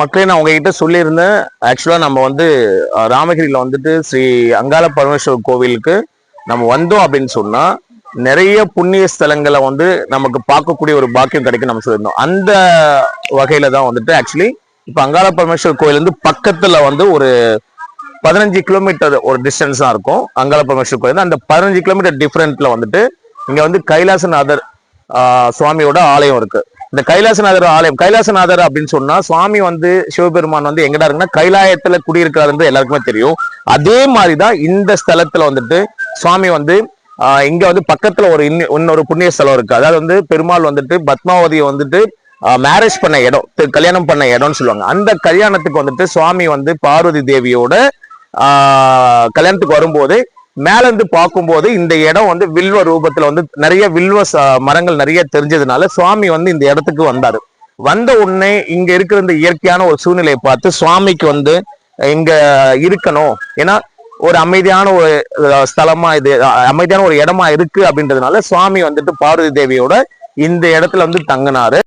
மக்களே நான் உங்ககிட்ட சொல்லியிருந்தேன். ஆக்சுவலாக நம்ம வந்து ராமகிரியில் வந்துட்டு ஸ்ரீ அங்காள பரமேஸ்வர் கோவிலுக்கு நம்ம வந்தோம் அப்படின்னு சொன்னால் நிறைய புண்ணிய ஸ்தலங்களை வந்து நமக்கு பார்க்கக்கூடிய ஒரு பாக்கியம் கிடைக்கும் நம்ம சொல்லியிருந்தோம். அந்த வகையில தான் வந்துட்டு ஆக்சுவலி இப்போ அங்காள பரமேஸ்வரர் கோயில் வந்து பக்கத்தில் வந்து ஒரு பதினஞ்சு கிலோமீட்டர் ஒரு டிஸ்டன்ஸ் தான் இருக்கும். அங்காள பரமேஸ்வர் கோயில் அந்த பதினஞ்சு கிலோமீட்டர் டிஃப்ரெண்ட்ல வந்துட்டு இங்கே வந்து கைலாசநாதர் சுவாமியோட ஆலயம் இருக்குது இந்த கைலாசநாதர் ஆலயம் கைலாசநாதர் அப்படின்னு சொன்னா சுவாமி வந்து சிவபெருமான் வந்து எங்கடா இருக்குன்னா கைலாயத்துல குடியிருக்கிறாருன்றது எல்லாருக்குமே தெரியும். அதே மாதிரிதான் இந்த ஸ்தலத்துல வந்துட்டு சுவாமி வந்து இங்க வந்து பக்கத்துல ஒரு இன்னொரு புண்ணிய ஸ்தலம் இருக்கு. அதாவது வந்து பெருமாள் வந்துட்டு பத்மாவதியை வந்துட்டு மேரேஜ் பண்ண இடம் கல்யாணம் பண்ண இடம்னு சொல்லுவாங்க. அந்த கல்யாணத்துக்கு வந்துட்டு சுவாமி வந்து பார்வதி தேவியோட கல்யாணத்துக்கு வரும்போது மேலேருந்து பார்க்கும்போது இந்த இடம் வந்து வில்வ ரூபத்துல வந்து நிறைய வில்வ மரங்கள் நிறைய தெரிஞ்சதுனால சுவாமி வந்து இந்த இடத்துக்கு வந்தாரு. வந்த உடனே இங்க இருக்கிற இந்த இயற்கையான ஒரு சூழ்நிலையை பார்த்து சுவாமிக்கு வந்து இங்க இருக்கணும். ஏன்னா ஒரு அமைதியான ஒரு ஸ்தலமா இது அமைதியான ஒரு இடமா இருக்கு அப்படின்றதுனால சுவாமி வந்துட்டு பார்வதி தேவியோட இந்த இடத்துல வந்து தங்கினாரு.